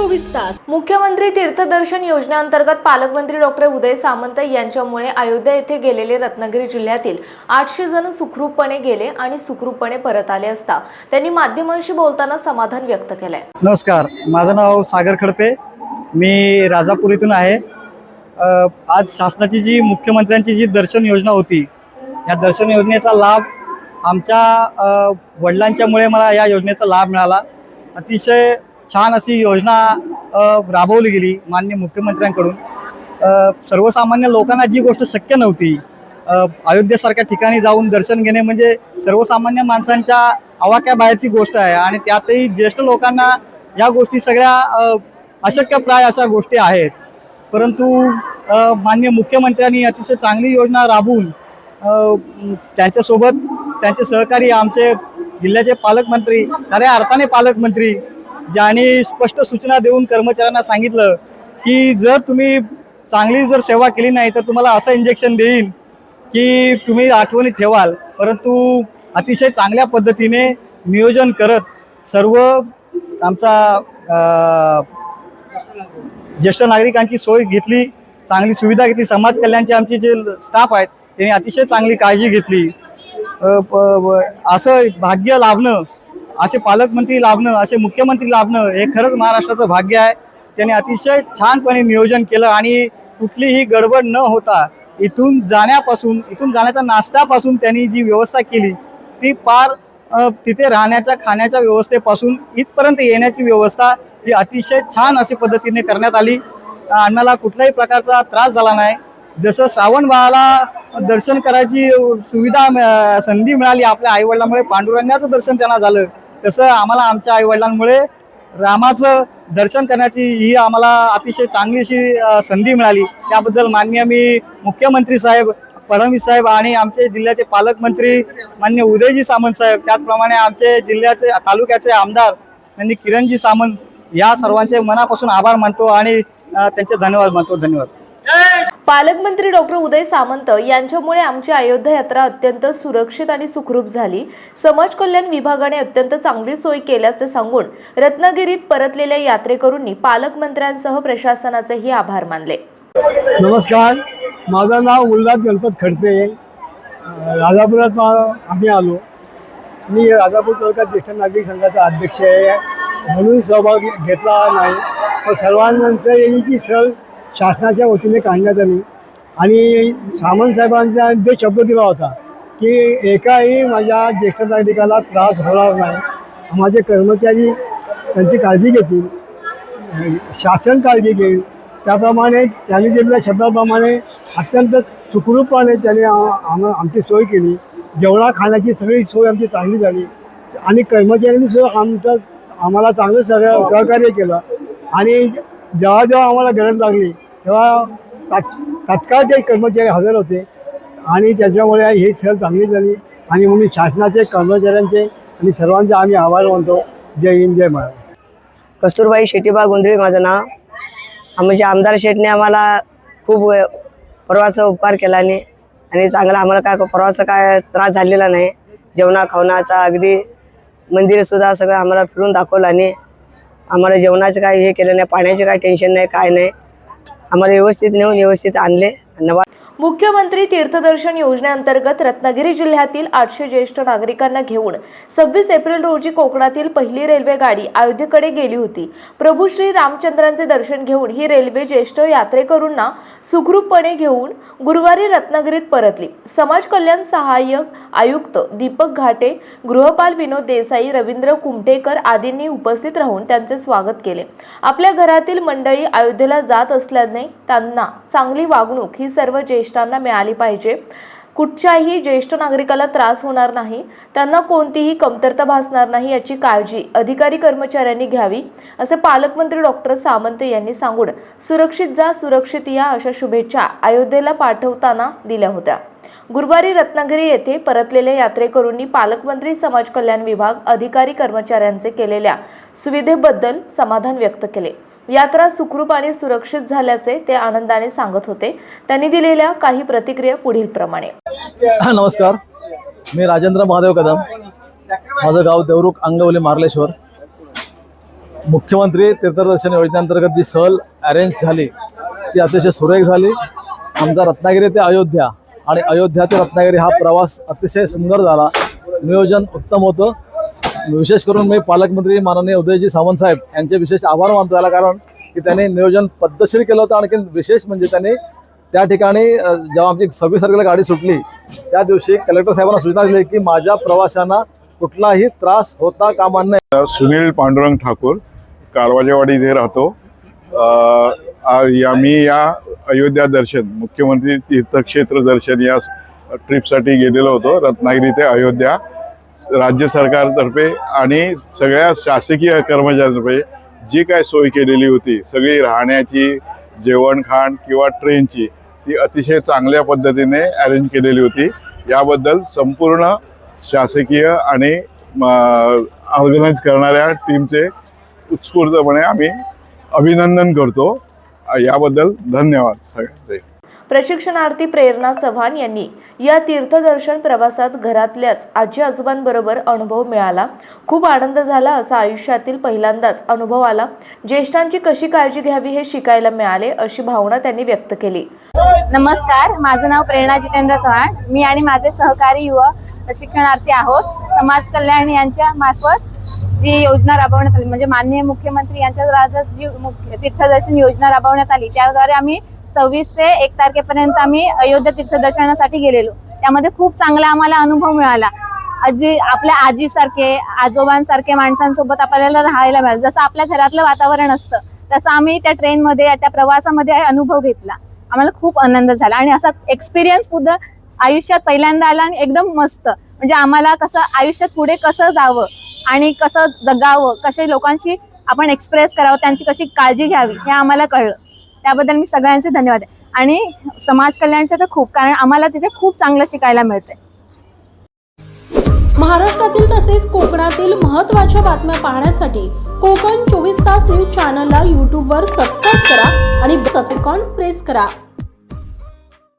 मुख्यमंत्री तीर्थदर्शन योजनेअंतर्गत पालकमंत्री डॉक्टर उदय सामंत यांच्यामुळे अयोध्या येथे गेलेले रत्नागिरी जिल्ह्यातील आठशे जण सुखरूपपणे गेले आणि सुखरूपपणे परत आले असता त्यांनी माध्यमांशी बोलताना समाधान व्यक्त केलंय. नमस्कार. माझं नाव सागर खडपे. मी राजापूर इथून आहे आज शासनाची जी मुख्यमंत्र्यांची जी दर्शन योजना होती या दर्शन योजनेचा लाभ आमच्या वडिलांच्यामुळे मला या योजनेचा लाभ मिळाला. अतिशय छान अशी योजना राबवली गेली माननीय मुख्यमंत्र्यांकडून. सर्वसामान्य लोकांना जी गोष्ट शक्य नव्हती अयोध्येसारख्या ठिकाणी जाऊन दर्शन घेणे म्हणजे सर्वसामान्य माणसांच्या आवाक्याबाहेरची गोष्ट आहे आणि त्यातही ज्येष्ठ लोकांना या गोष्टी सगळ्या अशक्यप्राय अशा गोष्टी आहेत. परंतु मान्य माननीय मुख्यमंत्र्यांनी अतिशय चांगली योजना राबवून त्यांच्यासोबत त्यांचे सहकारी आमचे जिल्ह्याचे पालकमंत्री खऱ्या अर्थाने पालकमंत्री ज्याने स्पष्ट सूचना देऊन कर्मचाऱ्यांना सांगितलं की जर तुम्ही चांगली जर सेवा केली नाही तर तुम्हाला असं इंजेक्शन देईन की तुम्ही आठवणीत ठेवाल. परंतु अतिशय चांगल्या पद्धतीने नियोजन करत सर्व आमचा ज्येष्ठ नागरिकांची सोय घेतली चांगली सुविधा घेतली समाज कल्याणचे आमचे जे स्टाफ आहेत त्यांनी अतिशय चांगली काळजी घेतली. असं भाग्य लाभणं असे पालकमंत्री लाभणं असे मुख्यमंत्री लाभणं हे खरंच महाराष्ट्राचं भाग्य आहे. त्यांनी अतिशय छानपणे नियोजन केलं आणि कुठलीही गडबड न होता इथून जाण्यापासून इथून जाण्याच्या नाश्त्यापासून त्यांनी जी व्यवस्था केली ती पार तिथे राहण्याच्या खाण्याच्या व्यवस्थेपासून इथपर्यंत येण्याची व्यवस्था ही अतिशय छान अशी पद्धतीने करण्यात आली. अण्णाला कुठल्याही प्रकारचा त्रास झाला नाही. जसं श्रावण बाळाला दर्शन करायची सुविधा संधी मिळाली आपल्या आईवडिलांमुळे पांडुरंगाचं दर्शन त्यांना झालं. तसं आम्हाला आमच्या आईवडिलांमुळे रामाचं दर्शन करण्याची ही आम्हाला अतिशय चांगलीशी संधी मिळाली. त्याबद्दल माननीय मी मुख्यमंत्री साहेब फडणवीस साहेब आणि आमचे जिल्ह्याचे पालकमंत्री मान्य उदयजी सामंत साहेब त्याचप्रमाणे आमचे जिल्ह्याचे तालुक्याचे आमदार यांनी किरणजी सामंत या सर्वांचे मनापासून आभार मानतो आणि त्यांचे धन्यवाद मानतो. धन्यवाद. पालकमंत्री डॉक्टर उदय सामंत यांच्यामुळे आमची अयोध्या यात्रा अत्यंत सुरक्षित आणि सुखरूप झाली. समाज कल्याण विभागाने अत्यंत चांगली सोय केल्याचे सांगून रत्नागिरीत परतलेल्या यात्रेकरूंनी पालकमंत्र्यांसह प्रशासनाचेही आभार मानले. नमस्कार. माझं नाव उल्हास गणपत खडपे राजापुरात आम्ही आलो. मी राजापूर तालुका ज्येष्ठ नागरिक संघाचा अध्यक्ष आहे. म्हणून सहभाग घेतला नाही. पण सर्वांचं येईल की सर शासनाच्या वतीने काढण्यात आली. आणि सामंतसाहेबांचा जो शब्द दिला होता की एकाही माझ्या ज्येष्ठ नागरिकाला त्रास होणार नाही. माझे कर्मचारी त्यांची काळजी घेतील. शासन काळजी घेईल. त्याप्रमाणे त्यांनी दिलेल्या शब्दाप्रमाणे अत्यंत सुखरूपपणे त्याने आम आमची सोय केली. जेवणा खाण्याची सगळी सोय आमची चांगली झाली. आणि कर्मचाऱ्यांनी सुद्धा आमचं आम्हाला चांगलं सगळं सहकार्य केलं. आणि जेव्हा जेव्हा आम्हाला गरज लागली तेव्हा तात् तात्काळ ते कर्मचारी हजर होते आणि त्याच्यामुळे ही सहल चांगली झाली आणि म्हणून शासनाचे कर्मचाऱ्यांचे आणि सर्वांचे आम्ही आभार मानतो. जय हिंद जय महाराज कस्तुरबाई शेटीबा गोंधळी माझं नाव. म्हणजे आमदार शेटने आम्हाला खूप परवाचा उपकार केल्याने आणि चांगला आम्हाला काय प्रवासाचा काय त्रास झालेला नाही. जेवणा खावणाचा अगदी मंदिरसुद्धा सगळं आम्हाला फिरून दाखवलं आणि आम्हाला जेवणाचं काय हे केलं नाही पाण्याचं काय टेन्शन नाही काय नाही. आम्हाला व्यवस्थित नेऊन व्यवस्थित आणले. धन्यवाद. मुख्यमंत्री तीर्थदर्शन योजनेअंतर्गत रत्नागिरी जिल्ह्यातील आठशे ज्येष्ठ नागरिकांना घेऊन सव्वीस एप्रिल रोजी कोकणातील पहिली रेल्वे गाडी अयोध्येकडे गेली होती. प्रभू श्री रामचंद्रांचे दर्शन घेऊन ही रेल्वे ज्येष्ठ यात्रेकरूंना सुखरूपपणे घेऊन गुरुवारी रत्नागिरीत परतली. समाज कल्याण सहाय्यक आयुक्त दीपक घाटे गृहपाल विनोद देसाई रवींद्र कुमटेकर आदींनी उपस्थित राहून त्यांचे स्वागत केले. आपल्या घरातील मंडळी अयोध्येला जात असल्याने त्यांना चांगली वागणूक ही सर्व ज्येष्ठांना मिळाली पाहिजे. कुठच्याही ज्येष्ठ नागरिकाला त्रास होणार नाही त्यांना कोणतीही कमतरता भासणार नाही याची काळजी अधिकारी कर्मचाऱ्यांनी घ्यावी असे पालकमंत्री डॉक्टर सामंत यांनी सांगून सुरक्षित जा सुरक्षित या अशा शुभेच्छा अयोध्येला पाठवताना दिल्या होत्या. गुरुवारी रत्नागिरी येथे परतलेल्या यात्रेकरूंनी पालकमंत्री समाज कल्याण विभाग अधिकारी कर्मचाऱ्यांचे केलेल्या सुविधेबद्दल समाधान व्यक्त केले. यात्रा सुखरूप आणि सुरक्षित झाल्याचे ते आनंदाने सांगत होते. त्यांनी दिलेल्या काही प्रतिक्रिया पुढील प्रमाणे. नमस्कार. मी राजेंद्र महादेव कदम. माझं गाव देवरुख अंगवली मार्लेश्वर. मुख्यमंत्री तीर्थदर्शन योजनेअंतर्गत जी सहल अरेंज झाली ती अतिशय सुरेख झाली. आमचा रत्नागिरी ते अयोध्या आणि अयोध्या ते रत्नागिरी हा प्रवास अतिशय सुंदर झाला. नियोजन उत्तम होतं. विशेष करून मी पालकमंत्री माननीय उदयजी सावंत साहेब यांचे विशेष आभार मानतो याला कारण की त्यांनी नियोजन पद्धतशीर केलं होतं. आणखी विशेष म्हणजे त्यांनी त्या ठिकाणी जेव्हा आमची सव्वीस तारखेला गाडी सुटली त्या दिवशी कलेक्टर साहेबांना सूचना दिली की माझ्या प्रवाशांना कुठलाही त्रास होता कामा नये. सुनील पांडुरंग ठाकूर कारवाजेवाडी इथे राहतो. आम्ही या मी या अयोध्या दर्शन मुख्यमंत्री तीर्थक्षेत्र दर्शन या ट्रिपसाठी गेलेलो होतो रत्नागिरी ते अयोध्या. राज्य सरकारतर्फे आणि सगळ्या शासकीय कर्मचाऱ्यांतर्फे जी काय सोय केलेली होती सगळी राहण्याची जेवणखाण किंवा ट्रेनची ती अतिशय चांगल्या पद्धतीने अरेंज केलेली होती. याबद्दल संपूर्ण शासकीय आणि ऑर्गनाईज करणाऱ्या टीमचे उत्स्फूर्तपणे आम्ही अभिनंदन करतो. याबद्दल धन्यवाद सगळ्यांचे प्रशिक्षणार्थी प्रेरणा चव्हाण यांनी या तीर्थदर्शन प्रवासात घरातल्याच आजी आजोबांबरोबर अनुभव मिळाला. खूप आनंद झाला असा आयुष्यातील पहिल्यांदाच अनुभव आला. ज्येष्ठांची कशी काळजी घ्यावी हे शिकायला मिळाले अशी भावना त्यांनी व्यक्त केली. नमस्कार माझं नाव प्रेरणा जितेंद्र चव्हाण. मी आणि माझे सहकारी युवक प्रशिक्षणार्थी आहोत. समाज कल्याण यांच्या मार्फत जी योजना राबवण्यात आली म्हणजे माननीय मुख्यमंत्री यांच्या द्वारा जी मुख्य तीर्थदर्शन योजना राबवण्यात आली त्याद्वारे आम्ही सव्वीस ते एक तारखेपर्यंत आम्ही अयोध्या तीर्थदर्शनासाठी गेलेलो. त्यामध्ये खूप चांगला आम्हाला अनुभव मिळाला. आजी आपल्या आजीसारखे आजोबांसारखे माणसांसोबत आपल्याला राहायला मिळालं. जसं आपल्या घरातलं वातावरण असतं तसं आम्ही त्या ट्रेनमध्ये त्या प्रवासामध्ये अनुभव घेतला. आम्हाला खूप आनंद झाला आणि असा एक्सपिरियन्स सुद्धा आयुष्यात पहिल्यांदा आला आणि एकदम मस्त. म्हणजे आम्हाला कसं आयुष्यात पुढे कसं जावं आणि कसं जगावं कसे लोकांशी आपण एक्सप्रेस करावं त्यांची कशी काळजी घ्यावी हे आम्हाला कळलं. त्याबद्दल मी सगळ्यांचे धन्यवाद. आहे आणि समाज कल्याणचं तर खूप कारण आम्हाला तिथे खूप चांगलं शिकायला मिळतंय. महाराष्ट्रातील तसेच कोकणातील महत्त्वाच्या बातम्या पाहण्यासाठी कोकण चोवीस तास न्यूज चॅनलला यूट्यूबवर सबस्क्राईब करा आणि सबसेकॉन प्रेस करा.